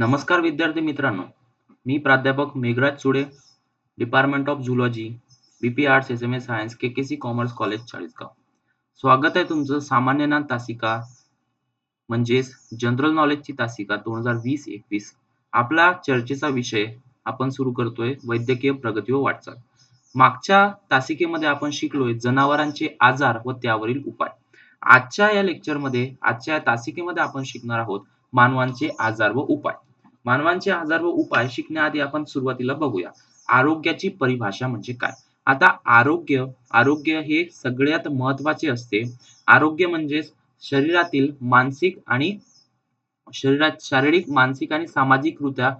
नमस्कार विद्यार्थी मित्रांनो. मी प्राध्यापक Meghraj Chude department of zoology BP arts S M A science K K C commerce college Chalisgaon. स्वागत आहे तुमचं सामान्य ज्ञान तासिका म्हणजेच जनरल नॉलेजची तासिका दोन हजार वीस एकवीस. आपला चर्चेचा विषय आपण सुरू करतोय वैद्यकीय प्रगती व वाटचाल. मागच्या तासिकेमध्ये आपण शिकलोय जनावरांचे आजार व त्यावरील उपाय. आजच्या या लेक्चरमध्ये आजच्या या तासिकेमध्ये आपण शिकणार आहोत मानवांचे आजार व उपाय. मानवांचे आजार व उपाय शिकण्याआधी आपण सुरुवातीला बघूया. आरोग्याची परिभाषा म्हणजे काय? आता आरोग्य आरोग्य हे सगळ्यात महत्त्वाचे असते. आरोग्य म्हणजे शरीरातील मानसिक आणि शरीरात शारीरिक मानसिक आणि सामाजिकरित्या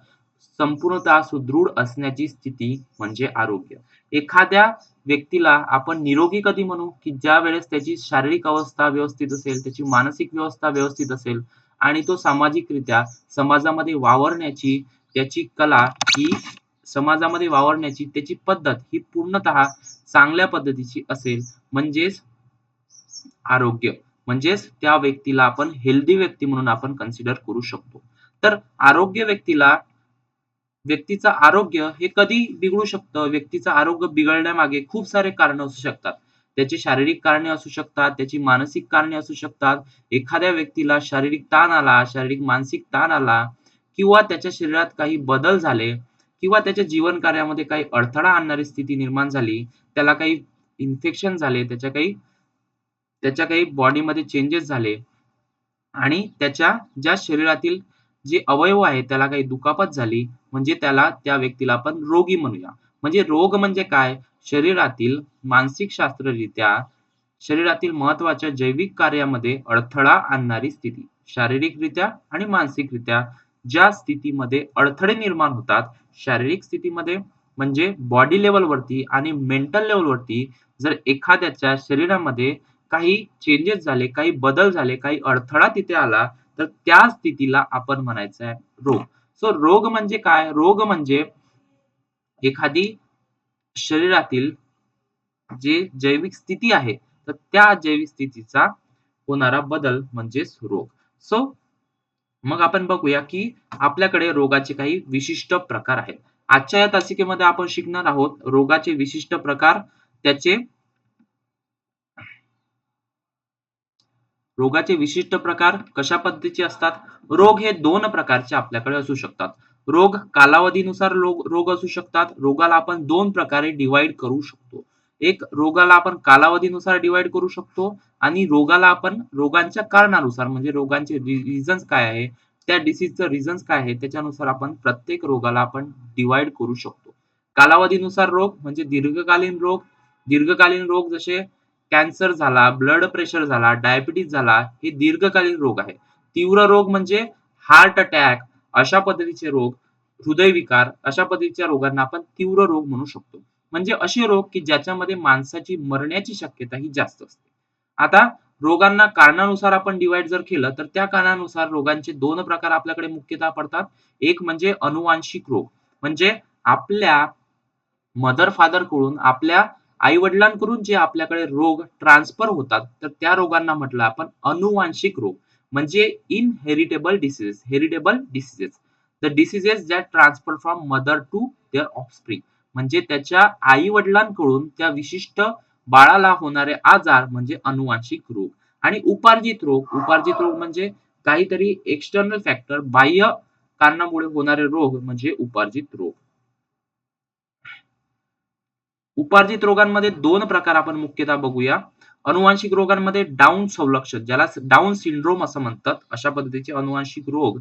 संपूर्णतः सुदृढ असण्याची स्थिती म्हणजे आरोग्य. एखाद्या व्यक्तीला आपण निरोगी कधी म्हणू? की ज्या वेळेस त्याची शारीरिक अवस्था व्यवस्थित असेल त्याची मानसिक व्यवस्था व्यवस्थित असेल आणि तो सामाजिकरित्या समाजामध्ये वावरण्याची त्याची कला ही समाजामध्ये वावरण्याची त्याची पद्धत ही पूर्णतः चांगल्या पद्धतीची असेल. म्हणजेच आरोग्य. म्हणजेच त्या व्यक्तीला आपण हेल्दी व्यक्ती म्हणून आपण कन्सिडर करू शकतो. तर आरोग्य व्यक्तीला व्यक्तीचं आरोग्य हे कधी बिघडू शकतं? व्यक्तीचं आरोग्य बिघडण्यामागे खूप सारे कारण असू शकतात. त्याची शारीरिक कारणे असू शकतात त्याची मानसिक कारणे असू शकतात. एखाद्या व्यक्तीला शारीरिक ताण आला शारीरिक मानसिक ताण आला किंवा त्याच्या शरीरात काही बदल झाले किंवा त्याच्या जीवन कार्यामध्ये काही अडथळा आणणारी स्थिती निर्माण झाली त्याला काही इन्फेक्शन झाले त्याच्या काही त्याच्या काही बॉडीमध्ये चेंजेस झाले आणि त्याच्या ज्या शरीरातील जे अवयव आहे त्याला काही दुखापत झाली म्हणजे त्याला त्या व्यक्तीला आपण रोगी म्हणूया. म्हणजे रोग म्हणजे काय? शरीरातील मानसिक शास्त्ररित्या शरीरातील महत्त्वाच्या जैविक कार्यामध्ये अडथळा आणणारी स्थिती. शारीरिकरित्या आणि मानसिकरित्या ज्या स्थितीमध्ये अडथळे निर्माण होतात शारीरिक स्थितीमध्ये म्हणजे बॉडी लेवलवरती आणि मेंटल लेवलवरती जर एखाद्याच्या शरीरामध्ये काही चेंजेस झाले काही बदल झाले काही अडथळा तिथे आला तर त्या स्थितीला आपण म्हणायचं आहे रोग. सो रोग म्हणजे काय? रोग म्हणजे एखादी शरीरातील जे जैविक स्थिती आहे तर त्या जैविक स्थितीचा होणारा बदल म्हणजेच रोग. सो मग आपण बघूया की आपल्याकडे रोगाचे काही विशिष्ट प्रकार आहेत. आजच्या या तासिकेमध्ये आपण शिकणार आहोत रोगाचे विशिष्ट प्रकार त्याचे रोगाचे विशिष्ट प्रकार कशा पद्धतीचे असतात? रोग हे दोन प्रकारचे आपल्याकडे असू शकतात. रोग कालावधीनुसार रोग रोग असू शकतात. रोगाला आपण दोन प्रकारे डिवाइड करू शकतो. एक रोगाला आपण कालावधीनुसार डिवाइड करू शकतो आणि रोगाला आपण रोगांच्या कारणानुसार म्हणजे रोगांचे रिझन्स काय आहे त्या डिसीजचं रिझन्स काय आहे त्याच्यानुसार आपण प्रत्येक रोगाला आपण डिवाइड करू शकतो. कालावधीनुसार रोग म्हणजे दीर्घकालीन रोग. दीर्घकालीन रोग जसे कॅन्सर झाला ब्लड प्रेशर झाला डायबिटीज झाला हे दीर्घकालीन रोग आहे. तीव्र रोग म्हणजे हार्ट अटॅक अशा पद्धतीचे रोग हृदयविकार अशा पद्धतीच्या रोगांना आपण तीव्र रोग म्हणू शकतो. म्हणजे असे रोग की ज्याच्यामध्ये माणसाची मरण्याची शक्यता ही जास्त असते. आता रोगांना कारणानुसार आपण डिवाइड जर केलं तर त्या कारणानुसार रोगांचे दोन प्रकार आपल्याकडे मुख्यतः पडतात. एक म्हणजे अनुवांशिक रोग. म्हणजे आपल्या मदर फादरकडून आपल्या आई वडिलांकडून जे आपल्याकडे रोग ट्रान्सफर होतात तर त्या रोगांना म्हटलं आपण अनुवांशिक रोग. म्हणजे inheritable diseases heritable diseases the diseases that transfer from mother to their offspring म्हणजे त्याच्या आई वडिलांकडून त्या विशिष्ट बाळाला होणारे आजार म्हणजे अनुवांशिक रोग. आणि उपार्जित रोग उपार्जित रोग म्हणजे काहीतरी एक्सटर्नल फॅक्टर बाह्य कारणामुळे होणारे रोग म्हणजे उपार्जित रोग. उपार्जित रोगांमध्ये दोन प्रकार आपण मुख्यतः बघूया. अनुवांशिक रोगांमध्ये डाऊन संलक्षण ज्याला डाऊन सिंड्रोम असं म्हणतात अशा पद्धतीचे अनुवांशिक रोग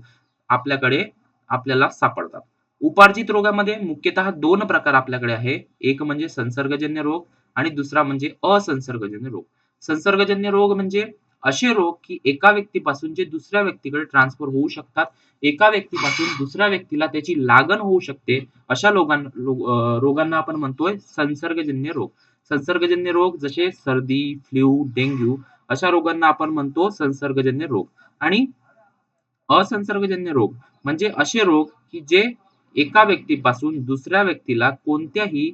आपल्याकडे आपल्याला सापडतात. उपार्जित रोगामध्ये मुख्यतः दोन प्रकार आपल्याकडे आहे. एक म्हणजे संसर्गजन्य रोग आणि दुसरा म्हणजे असंसर्गजन्य रोग. संसर्गजन्य रोग म्हणजे असे रोग की एका व्यक्तीपासून जे दुसऱ्या व्यक्तीकडे ट्रान्सफर होऊ शकतात. एका व्यक्तीपासून दुसऱ्या व्यक्तीला त्याची लागण होऊ शकते. अशा लोकांना रोगांना आपण म्हणतोय संसर्गजन्य रोग. संसर्गजन्य रोग जसे सर्दी फ्ल्यू डेंग्यू अशा रोगांना आपण म्हणतो संसर्गजन्य रोग. आणि असंसर्गजन्य रोग म्हणजे असे रोग की जे एका व्यक्तीपासून दुसऱ्या व्यक्तीला कोणत्याही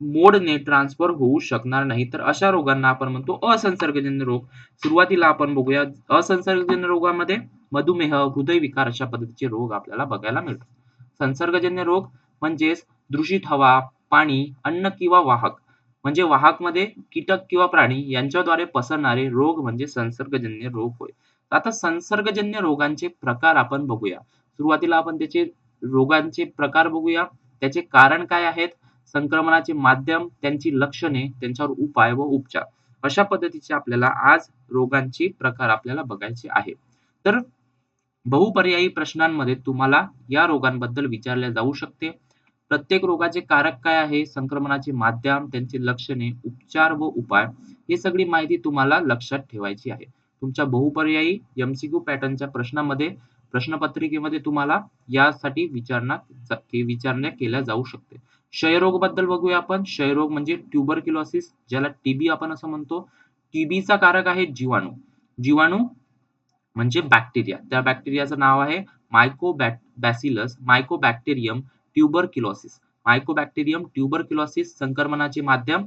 मोडने ट्रान्सफर होऊ शकणार नाही. तर अशा रोगांना आपण म्हणतो असंसर्गजन्य रोग. सुरुवातीला आपण बघूया असंसर्गजन्य रोगामध्ये मधुमेह हृदयविकार अशा पद्धतीचे रोग आपल्याला बघायला मिळतात. संसर्गजन्य रोग म्हणजेच दूषित हवा पाणी अन्न किंवा वाहक. म्हणजे वाहकमध्ये कीटक किंवा प्राणी यांच्याद्वारे पसरणारे रोग म्हणजे संसर्गजन्य रोग होय. आता संसर्गजन्य रोगांचे प्रकार आपण बघूया. सुरुवातीला आपण त्याचे रोगांचे प्रकार बघूया. त्याचे कारण काय आहेत? संक्रमणाचे माध्यम त्यांची लक्षणे त्यांच्यावर उपाय व उपचार. अशा पद्धतीचे आपल्याला आज रोगांचे प्रकार आपल्याला बघायचे आहे तर बहुपर्यायी प्रश्नांमध्ये तुम्हाला या रोगांबद्दल विचारले जाऊ शकते. प्रत्येक रोगाचे कारक काय आहे? संक्रमणाचे माध्यम त्यांची लक्षणे उपचार व उपाय हे सगळी माहिती तुम्हाला लक्षात ठेवायची आहे. तुमच्या बहुपर्यायी एमसीक्यू पॅटर्नच्या प्रश्नामध्ये प्रश्नपत्रिकेमध्ये तुम्हाला यासाठी विचारणा विचारण्या केल्या जाऊ शकते. क्षयरोगबद्दल बघूया आपण. क्षयरोग म्हणजे ट्युबरक्युलोसिस ज्याला टीबी आपण असं म्हणतो. टीबीचा कारक आहे जीवाणू. जीवाणू म्हणजे बॅक्टेरिया. त्या बॅक्टेरियाचं नाव आहे myco bacillus mycobacterium tuberculosis mycobacterium tuberculosis संक्रमणाचे माध्यम.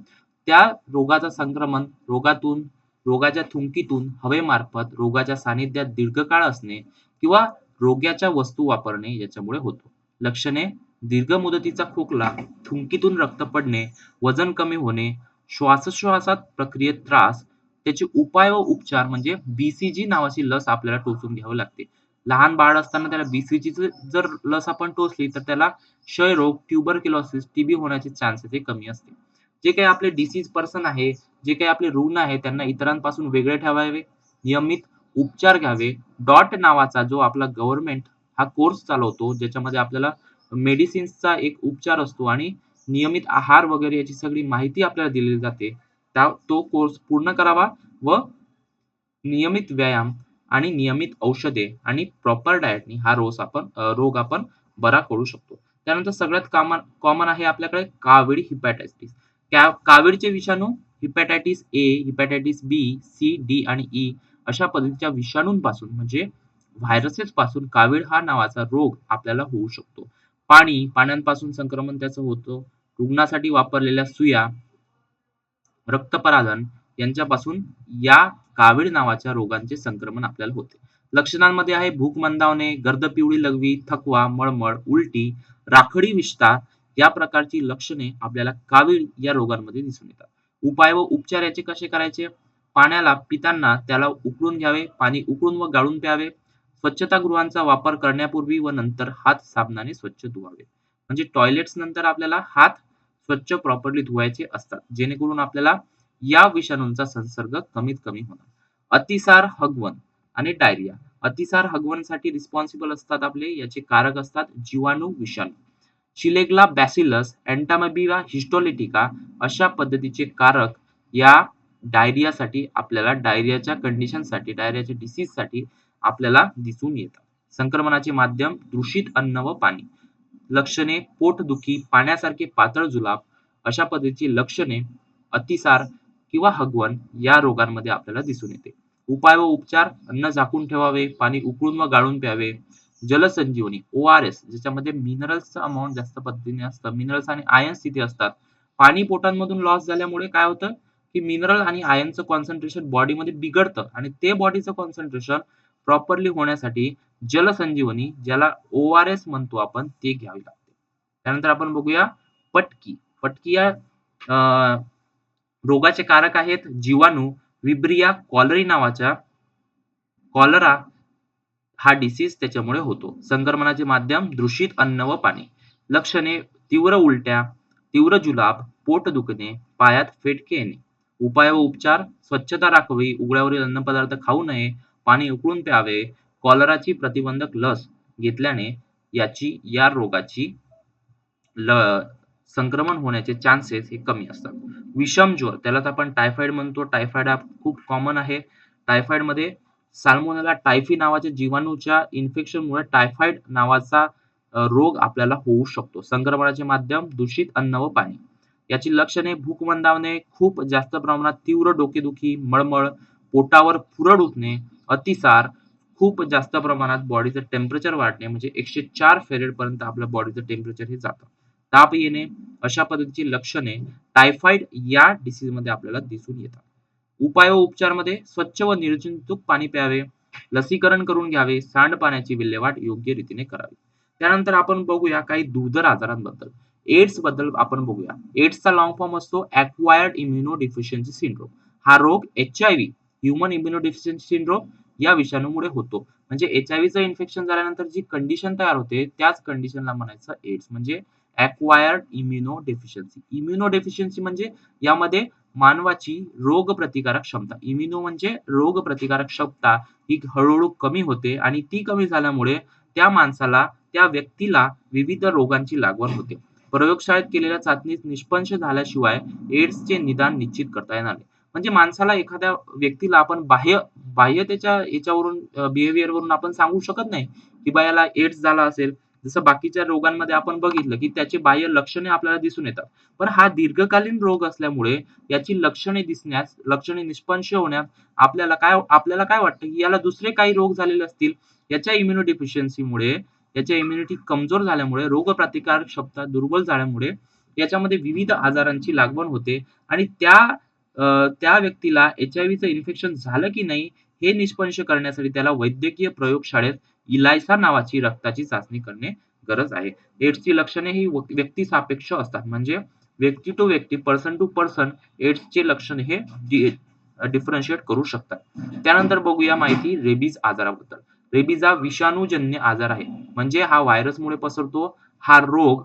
त्या रोगाचा संक्रमण रोगातून रोगाच्या थुंकीतून हवेमार्फत रोगाच्या सानिध्यात दीर्घकाळ असणे किंवा रोग्याच्या वस्तू वापरणे याच्यामुळे होतो. लक्षणे दीर्घ मुदतीचा खोकला थुंकीतून रक्त पडणे वजन कमी होणे श्वासोश्वासात प्रक्रियेत त्रास त्याचे उपाय व उपचार म्हणजे बीसीजी नावाची लस आपल्याला टोचून घ्यावी लागते. लहान बाळ असताना त्याला बीसीजी जर लस आपण टोचली तर त्याला क्षयरोग ट्युबरक्युलोसिस टीबी होण्याचे चान्सेस हे कमी असते जे काही आपले डिसीज पर्सन आहे जे काही आपले रुग्ण आहे त्यांना इतरांपासून वेगळे ठेवावे नियमित उपचार घ्यावे. डॉट नावाचा जो आपला गव्हर्नमेंट हा कोर्स चालवतो ज्याच्यामध्ये आपल्याला मेडिसिन्सचा एक उपचार असतो आणि नियमित आहार वगैरे याची सगळी माहिती आपल्याला दिली जाते त्या तो कोर्स पूर्ण करावा व नियमित व्यायाम आणि नियमित औषधे आणि प्रॉपर डाएटनी हा रोग आपण रोग आपण बरा करू शकतो. त्यानंतर सगळ्यात कॉमन कॉमन आहे आपल्याकडे कावीड हिपॅटायटिस कावीडचे विषाणू hepatitis A hepatitis B C D आणि ई अशा पद्धतीच्या विषाणूंपासून म्हणजे व्हायरसेस पासून कावीड हा नावाचा रोग आपल्याला होऊ शकतो. पाणी पाण्यांपासून संक्रमण त्याचं होतं. रुग्णासाठी वापरलेल्या सुया रक्तपराधन यांच्यापासून या कावीळ नावाच्या रोगांचे संक्रमण आपल्याला होते. लक्षणांमध्ये आहे भूक मंदावणे गर्द पिवळी लघवी थकवा मळमळ उलटी राखडी विष्ठा या प्रकारची लक्षणे आपल्याला कावीळ या रोगांमध्ये दिसून येतात. उपाय व उपचार याचे कसे करायचे? पाण्याला पिताना त्याला उकळून घ्यावे पाणी उकळून व गाळून प्यावे. स्वच्छतागृहांचा वापर करण्यापूर्वी व नंतर हात साबणाने स्वच्छ धुवावे. म्हणजे टॉयलेट्स नंतर आपल्याला हात स्वच्छ प्रॉपरली धुवायचे असतात. जेणेकरून आपल्याला या विषाणूंचा संसर्ग कमीत कमी होणार. अतिसार हगवण आणि डायरिया. अतिसार हगवणसाठी रिस्पॉन्सिबल असतात आपले याचे कारक असतात जीवाणू विषाणू. शिलेगला बॅसिलस अँटामबिवा हिस्टोलिटिका अशा पद्धतीचे कारक या डायरियासाठी आपल्याला डायरियाच्या कंडिशनसाठी डायरियाच्या डिसीजसाठी आपल्याला दिसून येतात. संक्रमणाचे माध्यम दूषित अन्न व पाणी. लक्षणे पोटदुखी पाण्यासारखे पातळ जुलाब अशा पद्धतीची लक्षणे अतिसार किंवा हगवण या रोगांमध्ये आपल्याला दिसून येते. उपाय व उपचार अन्न झाकून ठेवावे पाणी उकळून व गाळून प्यावे. जलसंजीवनी ओ आर एस ज्याच्यामध्ये मिनरल्सचं अमाऊंट जास्त पद्धतीने असतं. मिनरल्स आणि आयन्स तिथे असतात. पाणी पोटांमधून लॉस झाल्यामुळे काय होतं? की मिनरल आणि आयनचं कॉन्सन्ट्रेशन बॉडीमध्ये बिघडतं आणि ते बॉडीचं कॉन्सन्ट्रेशन प्रॉपरली होण्यासाठी जलसंजीवनी ज्याला ओ आर एस म्हणतो आपण ते घ्यावे लागते. त्यानंतर आपण बघूया पटकी. पटकी या रोगाचे कारक आहेत जीवाणू. विब्रिया कॉलरी नावाच्या कॉलरा हा डिसीज त्याच्यामुळे होतो. संक्रमणाचे माध्यम दूषित अन्न व पाणी. लक्षणे तीव्र उलट्या तीव्र जुलाब पोट दुखणे पायात फेटके येणे. उपाय व उपचार स्वच्छता राखावी उघड्यावरील अन्नपदार्थ खाऊ नये पाणी उकळून प्यावे कॉलराची प्रतिबंधक लस घेतल्याने याची या रोगाची ल संक्रमण होण्याचे चान्सेस हे कमी असतात. विषम ज्वर त्यालाच आपण टायफॉइड म्हणतो. टायफॉइड हा खूप कॉमन आहे. टायफॉइडमध्ये साल्मोनेला टायफी नावाच्या जीवाणूच्या इन्फेक्शनमुळे टायफॉइड नावाचा रोग आपल्याला होऊ शकतो. संक्रमणाचे माध्यम दूषित अन्न व पाणी. याची लक्षणे भूक मंदावणे खूप जास्त प्रमाणात तीव्र डोकेदुखी मळमळ पोटावर पुरड उठणे अतिसार खूप जास्त प्रमाणात बॉडीचं टेम्परेचर वाढणे म्हणजे एकशे चार फेरेड पर्यंत आपल्या बॉडीचं टेम्परेचर हे जातं. ताप येणे अशा पद्धतीची लक्षणे टायफॉइड या डिसीजमध्ये आपल्याला दिसून येतात. उपाय व उपचारमध्ये स्वच्छ व निर्जंतुक पाणी प्यावे लसीकरण करून घ्यावे सांडपाण्याची विल्हेवाट योग्य रीतीने करावी. त्यानंतर आपण बघूया काही दुर्धर आजारांबद्दल. एड्सबद्दल आपण बघूया. एड्सचा लॉंग फॉर्म असतो अक्वायर्ड इम्युनो डिफिशियन्सी सिंड्रोम हा रोग H I V human immuno deficiency syndrome या विषाणूमुळे होतो. म्हणजे एच आय व्हीचं इन्फेक्शन झाल्यानंतर जी कंडिशन तयार होते त्याच कंडिशनला म्हणायचं एड्स म्हणजे acquired immunodeficiency immunodeficiency म्हणजे यामध्ये मानवाची रोग प्रतिकारक क्षमता. इम्युनो म्हणजे रोग प्रतिकारक क्षमता ही हळूहळू कमी होते आणि ती कमी झाल्यामुळे त्या माणसाला त्या व्यक्तीला विविध रोगांची लागवड होते. प्रयोगशाळेत केलेल्या चाचणीत निष्पंश झाल्याशिवाय एड्सचे निदान निश्चित करता येणार नाही. म्हणजे माणसाला एखाद्या व्यक्तीला आपण बाह्य बाह्य त्याच्या याच्यावरून बिहेवियर वरून आपण सांगू शकत नाही की बा याला एड्स झाला असेल. जसं बाकीच्या रोगांमध्ये आपण बघितलं की त्याचे बाह्य लक्षणे आपल्याला दिसून येतात. पण हा दीर्घकालीन रोग असल्यामुळे याची लक्षणे दिसण्यास लक्षणे निष्पंश होण्यास आपल्याला काय आपल्याला काय वाटतं की याला दुसरे काही रोग झालेले असतील? याच्या इम्युनो डिफिशियन्सीमुळे याच्या इम्युनिटी कमजोर झाल्यामुळे रोगप्रतिकारक क्षमता दुर्बल झाल्यामुळे याच्यामध्ये विविध आजारांची लागवण होते आणि त्या त्या व्यक्तीला एच आय व्हीचं इन्फेक्शन झालं की नाही हे निष्पंश करण्यासाठी त्याला वैद्यकीय प्रयोगशाळेत इलायसा नावाची रक्ताची चाचणी करणे गरज आहे. एड्सची लक्षणे ही व्यक्ती सापेक्ष असतात. म्हणजे व्यक्ती टू व्यक्ती पर्सन टू पर्सन एड्सचे लक्षण हे डिफरन्शिएट करू शकतात. त्यानंतर बघूया माहिती रेबीज आजाराबद्दल. रेबीज हा विषाणूजन्य आजार आहे. म्हणजे हा व्हायरसमुळे पसरतो. हा रोग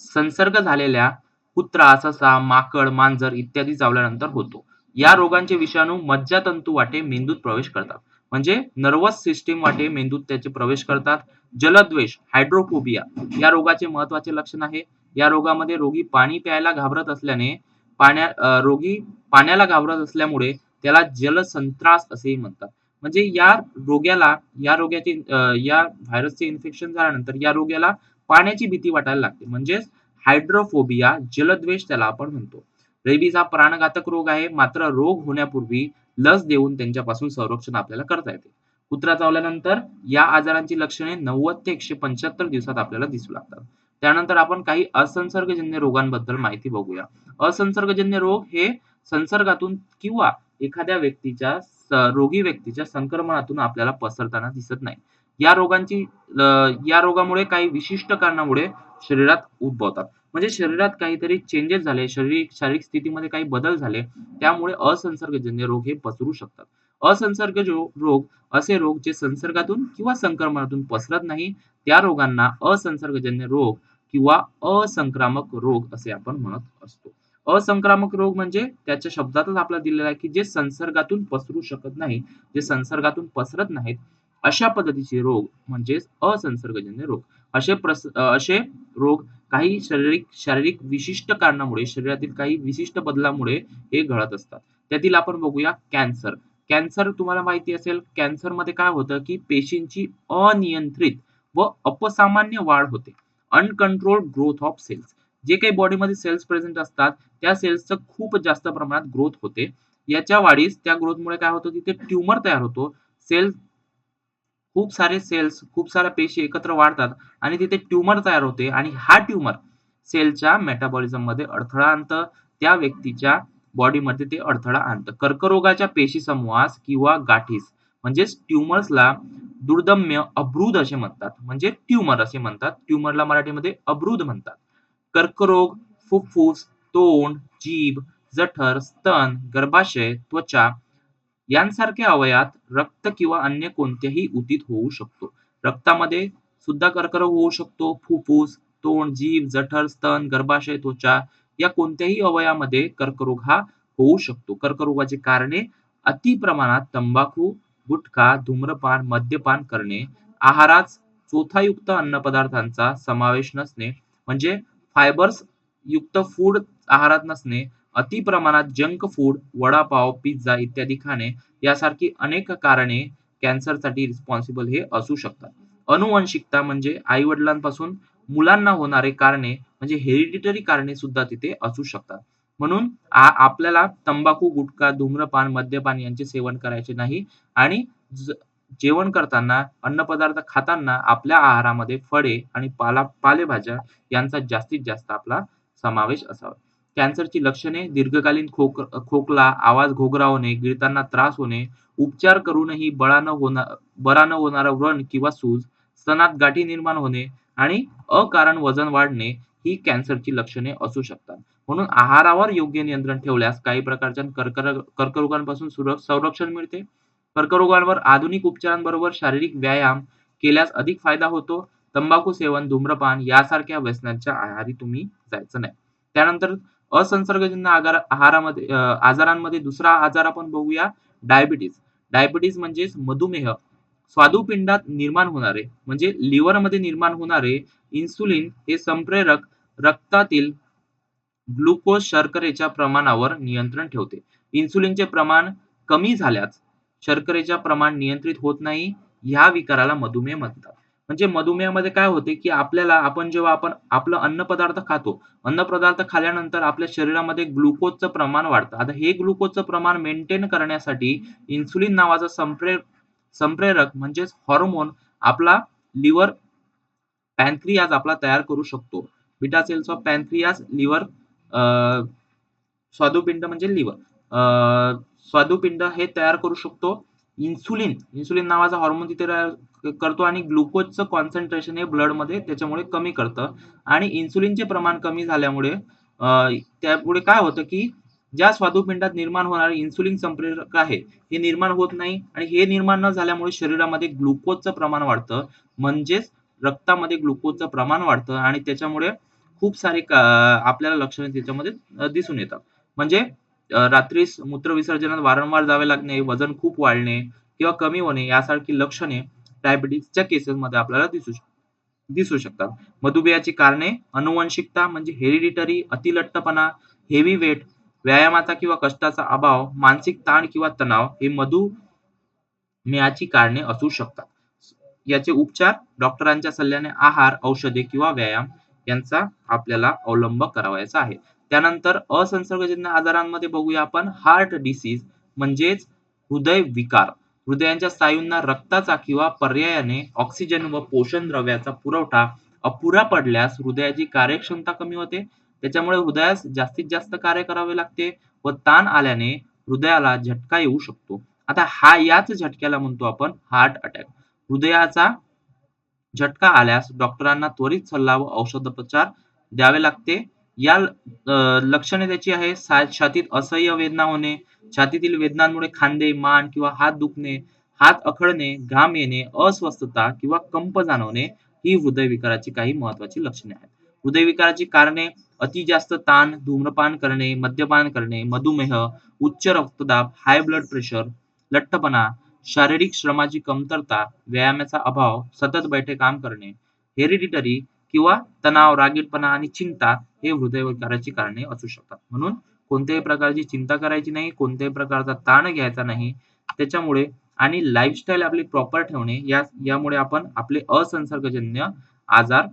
संसर्ग झालेल्या कुत्रा ससा माकड मांजर इत्यादी चावल्यानंतर होतो. या रोगांचे विषाणू मज्जातंतू वाटे मेंदूत प्रवेश करतात. म्हणजे नर्वस सिस्टीम वाटे मेंदूत त्याचे प्रवेश करतात. जलद्वेष हायड्रोफोबिया या रोगाचे महत्त्वाचे लक्षण आहे. या रोगामध्ये रोगी पाणी प्यायला घाबरत असल्याने पाण्या रोगी पाण्याला घाबरत असल्यामुळे त्याला जलसंत्रास असेही म्हणतात. म्हणजे या रोग्याला या रोग्याचे या व्हायरसचे इन्फेक्शन झाल्यानंतर या रोग्याला पाण्याची भीती वाटायला लागते. म्हणजेच हायड्रोफोबिया जलद्वेष त्याला आपण म्हणतो. रेबीज हा प्राणघातक रोग आहे. मात्र रोग होण्यापूर्वी लस देऊन त्यांच्यापासून संरक्षण आपल्याला करता येते. कुत्रा चावल्यानंतर या आजारांची लक्षणे नव्वद ते एकशे पंच्याहत्तर दिवसात आपल्याला दिसू लागतात. त्यानंतर आपण काही असंसर्गजन्य रोगांबद्दल माहिती बघूया. असंसर्गजन्य रोग हे संसर्गातून किंवा एखाद्या व्यक्तीच्या रोगी व्यक्तीच्या संक्रमणातून आपल्याला पसरताना दिसत नाही. या रोगांची या रोगामुळे काही विशिष्ट कारणामुळे शरीरात उद्भवतात. म्हणजे शरीरात काहीतरी चेंजेस झाले शरीर शारीरिक स्थितीमध्ये काही बदल झाले त्यामुळे असंसर्गजन्य रोग हे पसरू शकतात. असंसर्ग रोग असे रोग जे संसर्गातून किंवा संक्रमणातून पसरत नाही त्या रोगांना असंसर्गजन्य रोग किंवा असंक्रामक रोग असे आपण म्हणत असतो. असंक्रामक रोग म्हणजे त्याच्या शब्दातच आपला दिलेला आहे की जे संसर्गातून पसरू शकत नाही जे संसर्गातून पसरत नाहीत अशा पद्धतीचे रोग म्हणजे असंसर्गजन्य रोग. असे प्रस असे रोग काही शारीरिक शारीरिक विशिष्ट कारणामुळे शरीरातील काही विशिष्ट बदलामुळे हे घडत असतात. त्यातील आपण बघूया कॅन्सर. कॅन्सर तुम्हाला माहिती असेल कॅन्सरमध्ये काय होतं की पेशींची अनियंत्रित व अपसामान्य वाढ होते. अनकंट्रोल ग्रोथ ऑफ सेल्स जे काही बॉडीमध्ये सेल्स प्रेझेंट असतात त्या सेल्सचं खूप जास्त प्रमाणात ग्रोथ होते. याच्या वाढीस त्या ग्रोथमुळे काय होतं तिथे ट्युमर तयार होतो. सेल खूप सारे सेल्स खूप साऱ्या पेशी एकत्र वाढतात आणि तिथे ट्युमर तयार होते आणि हा ट्युमर सेलच्या मेटाबॉलिझममध्ये अडथळा आणतं त्या व्यक्तीच्या बॉडीमध्ये ते अडथळा आणतं. कर्करोगाच्या पेशी समूहास किंवा गाठीस म्हणजेच ट्युमर्सला दुर्दम्य अब्रुद असे म्हणतात. म्हणजे ट्युमर असे म्हणतात. ट्युमरला मराठीमध्ये अब्रुद म्हणतात. कर्करोग फुफ्फुस तोंड जीभ जठर स्तन गर्भाशय त्वचा यांसारख्या अवयात रक्त किंवा अन्य कोणत्याही उतीत होऊ शकतो. रक्तामध्ये सुद्धा कर्करोग होऊ शकतो. फुफ्फुस तोंड जीभ जठर स्तन गर्भाशय त्वचा या कोणत्याही अवयामध्ये कर्करोग हा होऊ शकतो. कर्करोगाची कारणे अति प्रमाणात तंबाखू गुटखा धूम्रपान मद्यपान करणे आहारात चोथायुक्त अन्न पदार्थांचा समावेश नसणे म्हणजे फायबर्स युक्त फूड आहारात नसणे अति प्रमाणात जंक फूड वडापाव पिझ्झा इत्यादी खाणे यासारखी अनेक कारणे कॅन्सरसाठी रिस्पॉन्सिबल हे असू शकतात अनुवंशिकता म्हणजे आई वडिलांपासून मुलांना होणारे कारणे म्हणजे हेरिडिटरी कारणे सुद्धा तिथे असू शकतात म्हणून आपल्याला तंबाखू गुटखा धूम्रपान मद्यपान यांचे सेवन करायचे नाही आणि जेवण करताना अन्नपदार्थ खाताना आपल्या आहारामध्ये फळे आणि पाला पालेभाज्या यांचा जास्तीत जास्त आपला समावेश असावा. कॅन्सरची लक्षणे दीर्घकालीन खोक खोकला, आवाज घोगरा होणे, गिळताना त्रास होणे, उपचार करूनही बळा न होणार बरा न होणारा व्रण किंवा सूज, स्तनात गाठी निर्माण होणे आणि अकारण वजन वाढणे ही कॅन्सरची लक्षणे असू शकतात. म्हणून आहारावर योग्य नियंत्रण ठेवल्यास काही प्रकारच्या कर्कर कर्करोगांपासून संरक्षण मिळते. कर्करोगांवर आधुनिक उपचारांबरोबर शारीरिक व्यायाम केल्यास अधिक फायदा होतो. तंबाखू सेवन, धूम्रपान यासारख्या व्यसनांच्या आहारी तुम्ही जायचं नाही. त्यानंतर असंसर्गजन्य आगार आहारामध्ये आजारांमध्ये दुसरा आजार आपण बघूया डायबिटीज. डायबिटीज म्हणजेच मधुमेह. स्वादुपिंडात निर्माण होणारे म्हणजे लिव्हरमध्ये निर्माण होणारे इन्सुलिन हे संप्रेरक रक्तातील ग्लुकोज शर्करेच्या प्रमाणावर नियंत्रण ठेवते. इन्सुलिनचे प्रमाण कमी झाल्यास शर्करेचे प्रमाण नियंत्रित होत नाही. ह्या विकाराला मधुमेह म्हणतात. म्हणजे मधुमेहामध्ये काय होते, की आपल्याला आपण जेव्हा आपण आपलं अन्नपदार्थ खातो, अन्नपदार्थ खाल्यानंतर आपल्या शरीरामध्ये ग्लुकोजचं प्रमाण वाढतं. आता हे ग्लुकोजचं प्रमाण मेंटेन करण्यासाठी इन्सुलिन नावाचा संप्रे संप्रेरक म्हणजेच हॉर्मोन आपला लिव्हर पॅनक्रियाज आपला तयार करू शकतो. Beta cells of pancreas liver स्वादुपिंड म्हणजे लिव्हर. स्वादुपिंड हे तयार करू शकतो. इन्सुलिन, इन्सुलिन नावाचा हार्मोन तिथे करतो आणि ग्लुकोजचं कॉन्सन्ट्रेशन हे ब्लडमध्ये त्याच्यामुळे कमी करतं आणि इन्सुलिनचे प्रमाण कमी झाल्यामुळे त्यामुळे त्यापुढे काय होतं, की ज्या स्वादुपिंडात निर्माण होणारे इन्सुलिन संप्रेरक आहे, हे निर्माण होत नाही आणि हे निर्माण न झाल्यामुळे शरीरामध्ये ग्लुकोजचं प्रमाण वाढतं. म्हणजेच रक्तामध्ये ग्लुकोजचं प्रमाण वाढतं आणि त्याच्यामुळे खूप सारे आपल्याला लक्षणे त्याच्यामध्ये दिसून येतात. म्हणजे रात्रीस रात्रीस मूत्रविसर्जनात वारंवार जावे लागणे, वजन खूप वाढणे किंवा कमी होणे यासारखी लक्षणे डायबिटीजच्या केसेसमध्ये आपल्याला दिसू शक दिसू शकतात. मधुमेहाची कारणे अनुवंशिकता म्हणजे हेरिडिटरी, अतिलट्टपणा हेवी वेट, व्यायामाचा किंवा कष्टाचा अभाव, मानसिक ताण किंवा तणाव हे मधुमेहाची कारणे असू शकतात. याचे उपचार डॉक्टरांच्या सल्ल्याने आहार, औषधे किंवा व्यायाम यांचा आपल्याला अवलंब करावयाचा आहे. त्यानंतर असंसर्गजन्य आजारांमध्ये बघूया आपण हार्ट डिसीज म्हणजेच हृदय विकार. हृदयाच्या स्नायूंना रक्ताचा किंवा पर्यायाने ऑक्सिजन व पोषण द्रव्याचा पुरवठा अपुरा पडल्यास हृदयाची कार्यक्षमता कमी होते. त्याच्यामुळे हृदयास जास्तीत जास्त कार्य करावे लागते व ताण आल्याने हृदयाला झटका येऊ शकतो. आता हा याच झटक्याला म्हणतो आपण हार्ट अटॅक. हृदयाचा झटका आल्यास डॉक्टरांना त्वरित सल्ला व औषधोपचार द्यावे लागते. या लक्षणे त्याची आहे छातीत असह्य वेदना होणे, छातीतील वेदनांमुळे खांदे, मान किंवा हात दुखणे, हात अखडणे, घाम येणे, अस्वस्थता किंवा कंप जाणवणे ही हृदयविकाराची काही महत्वाची लक्षणे आहेत. हृदयविकाराची कारणे अति जास्त ताण, धूम्रपान करणे, मद्यपान करणे, मधुमेह, उच्च रक्तदाब, हाय ब्लड प्रेशर, लठ्ठपणा, शारीरिक श्रमाची कमतरता, व्यायामाचा अभाव, सतत बैठे काम करणे, हेरिडिटरी किंवा तणाव, रागीटपणा आणि चिंता हे हृदयविकाराची कारणे असू शकतात. म्हणून कोणत्याही प्रकारची चिंता करायची नाही, कोणत्याही प्रकारचा ताण घ्यायचा नाही. त्याच्यामुळे आणि लाईफस्टाईल आपली प्रॉपर ठेवणे या यामुळे आपण आपले असंसर्गजन्य आजार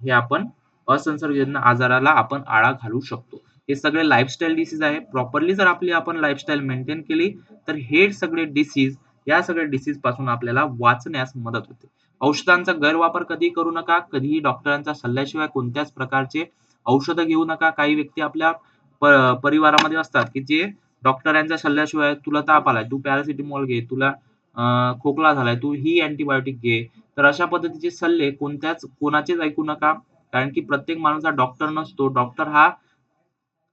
हे आपण असंसर्गजन्य आजाराला आपण आळा घालू शकतो. हे सगळे लाईफस्टाईल डिसीज आहे. प्रॉपरली जर आपली आपण लाईफस्टाईल मेंटेन केली, तर हे सगळे डिसीज या सगळ्या डिसीजपासून आपल्याला वाचण्यास मदत होते. औषधांचा गैरवापर कधीही करू नका. कधीही डॉक्टरांचा सल्ल्याशिवाय कोणत्याच प्रकारचे औषधं घेऊ नका. काही व्यक्ती आपल्या परिवारामध्ये असतात, की जे डॉक्टरांच्या सल्ल्याशिवाय तुला ताप आलाय, तू पॅरासिटीमॉल घे, तुला खोकला झालाय, तू ही अँटीबायोटिक घे. तर अशा पद्धतीचे सल्ले कोणत्याच कोणाचेच ऐकू नका. कारण की प्रत्येक माणूस हा डॉक्टर नसतो. डॉक्टर हा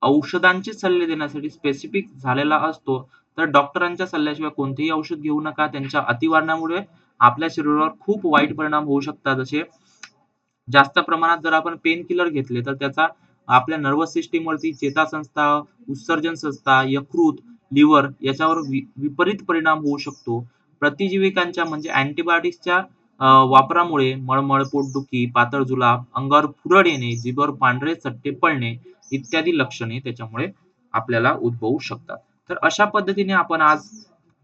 औषधांचे सल्ले देण्यासाठी स्पेसिफिक झालेला असतो. तर डॉक्टरांच्या सल्ल्याशिवाय कोणतेही औषध घेऊ नका. त्यांच्या अतिवारणामुळे आपल्या शरीरावर खूप वाईट परिणाम होऊ शकतात. जसे जास्त प्रमाणात जर आपण पेन किलर घेतले, तर त्याचा आपल्या नर्वस नर्व्हस चेता चेतासंस्था, उत्सर्जन संस्था, यकृत, लिव्हर याच्यावर विपरीत परिणाम होऊ शकतो. प्रतिजीविकांच्या म्हणजे अँटिबायोटिक्सच्या वापरामुळे मळमळ, पोटदुखी, पातळ जुलाब, अंगावर फुरड येणे, जिभेवर पांढरे चट्टे पडणे इत्यादी लक्षणे त्याच्यामुळे आपल्याला उद्भवू शकतात. तर अशा पद्धतीने आपण आज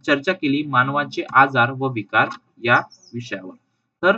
चर्चा केली मानवाचे आजार व विकार या विषयावर. तर